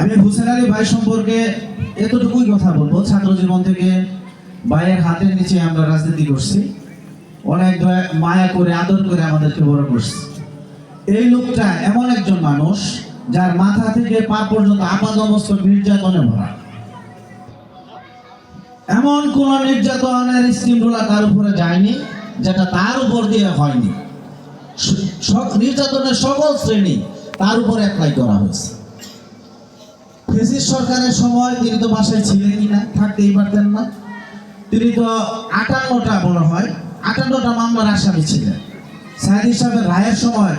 আমি হুসেন আলী ভাই সম্পর্কে এতটুকুই কথা বলব। ছাত্র জীবন থেকে ভাইয়ের হাতের নিচে আমরা রাজনীতি করছি। অনেক মায়া করে, আদর করে আমাদেরকে বড় করছে। এই লোকটা এমন একজন মানুষ যার মাথা থেকে পা পর্যন্ত আপাদমস্তক নির্যাতনে ভরা। এমন কোন নির্যাতনের স্কিমগুলা তার উপরে যায়নি, যেটা তার উপর দিয়ে হয়নি। নির্যাতনের সকল শ্রেণি তার উপরে অ্যাপ্লাই করা হয়েছে। ফেসিস সরকারের সময় তিনি তো বাসায় ছিলেন কিনা, থাকতেই পারতেন না। তিনি তো আটান্নটা মনে হয়, আটান্নটা মামলার আসামি ছিলেন। সাইদি সাহেবের রায়ের সময়,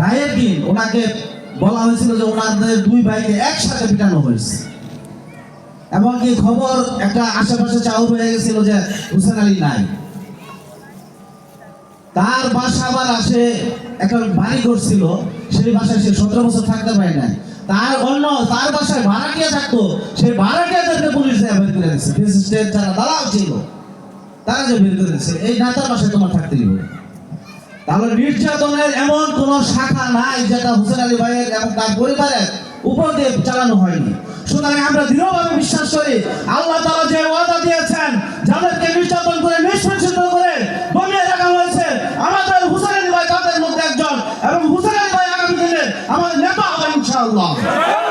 রায়ের দিন ওনাকে বলা হয়েছিল যে ওনাদের দুই ভাইকে একসাথে পিটানো হয়েছে। এমনকি খবর একটা আশেপাশে চাউর হয়ে গেছিল যে হুসেন আলী নাই। তার বাসা আবার আসে, একটা বাড়ি করছিল সেই বাসায় সে সতেরো বছর থাকতে পারে নাই। তার অন্য, তার বাসায় ভাড়াটিয়া থাকতো। সেই ভাড়াটিয়াদেরকে পুলিশ দেয়া বের করে দিচ্ছে প্রেসিডেন্ট যারা দালাল ছিল। তারা যে বের করে দিচ্ছে এই নেতার বাসায় তোমার থাকতে দিব। তাহলে নির্যাতনের এমন কোন শাখা নাই যেটা হুসেন আলী ভাইয়ের এবং তার পরিবারের উপর দিয়ে চালানো হয়নি। সুতরাং আমরা দৃঢ়ভাবে বিশ্বাস করি, আল্লাহ তারা যে ওয়াদা দিয়েছেন নিঃসংসিত Long.